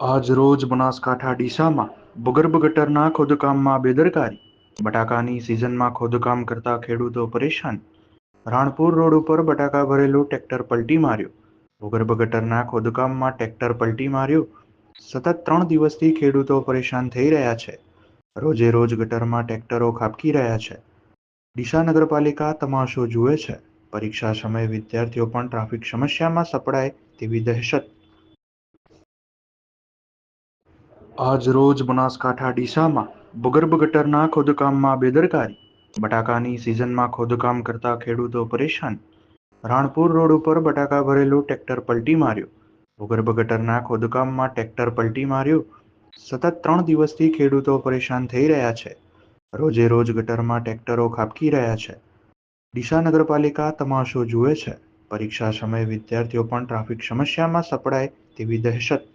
આજરોજ બનાસકાંઠા ડીસામાં ભૂગર્ભ ગટરના ખોદકામમાં બેદરકારી. બટાકાની સિઝનમાં ખોદકામ કરતા ખેડૂતો પરેશાન. રાણપુર રોડ ઉપર બટાકા ભરેલું ટ્રેક્ટર પલટી માર્યું. ભૂગર્ભ ગટરના ખોદકામમાં ટ્રેક્ટર પલટી માર્યું. સતત ત્રણ દિવસથી ખેડૂતો પરેશાન થઈ રહ્યા છે. રોજે રોજ ગટરમાં ટ્રેક્ટરો ખાબકી રહ્યા છે. ડીસા નગરપાલિકા તમાશો જુએ છે. પરીક્ષા સમયે વિદ્યાર્થીઓ પણ ટ્રાફિક સમસ્યામાં સપડાય તેવી દહેશત. આજરોજ બનાસકાંઠા ડીસામાં ભૂગર્ભ ગટરના ખોદકામમાં બેદરકારી. બટાકાની સિઝનમાં ખોદકામ કરતા ખેડૂતો પરેશાન. રાણપુર રોડ ઉપર બટાકા ભરેલું ટ્રેક્ટર પલટી માર્યું. ભૂગર્ભ ગટરના ખોદકામમાં ટ્રેક્ટર પલટી માર્યું. સતત ત્રણ દિવસથી ખેડૂતો પરેશાન થઈ રહ્યા છે. રોજે રોજ ગટરમાં ટ્રેક્ટરો ખાબકી રહ્યા છે. ડીસા નગરપાલિકા તમાશો જુએ છે. પરીક્ષા સમયે વિદ્યાર્થીઓ પણ ટ્રાફિક સમસ્યામાં સપડાય તેવી દહેશત.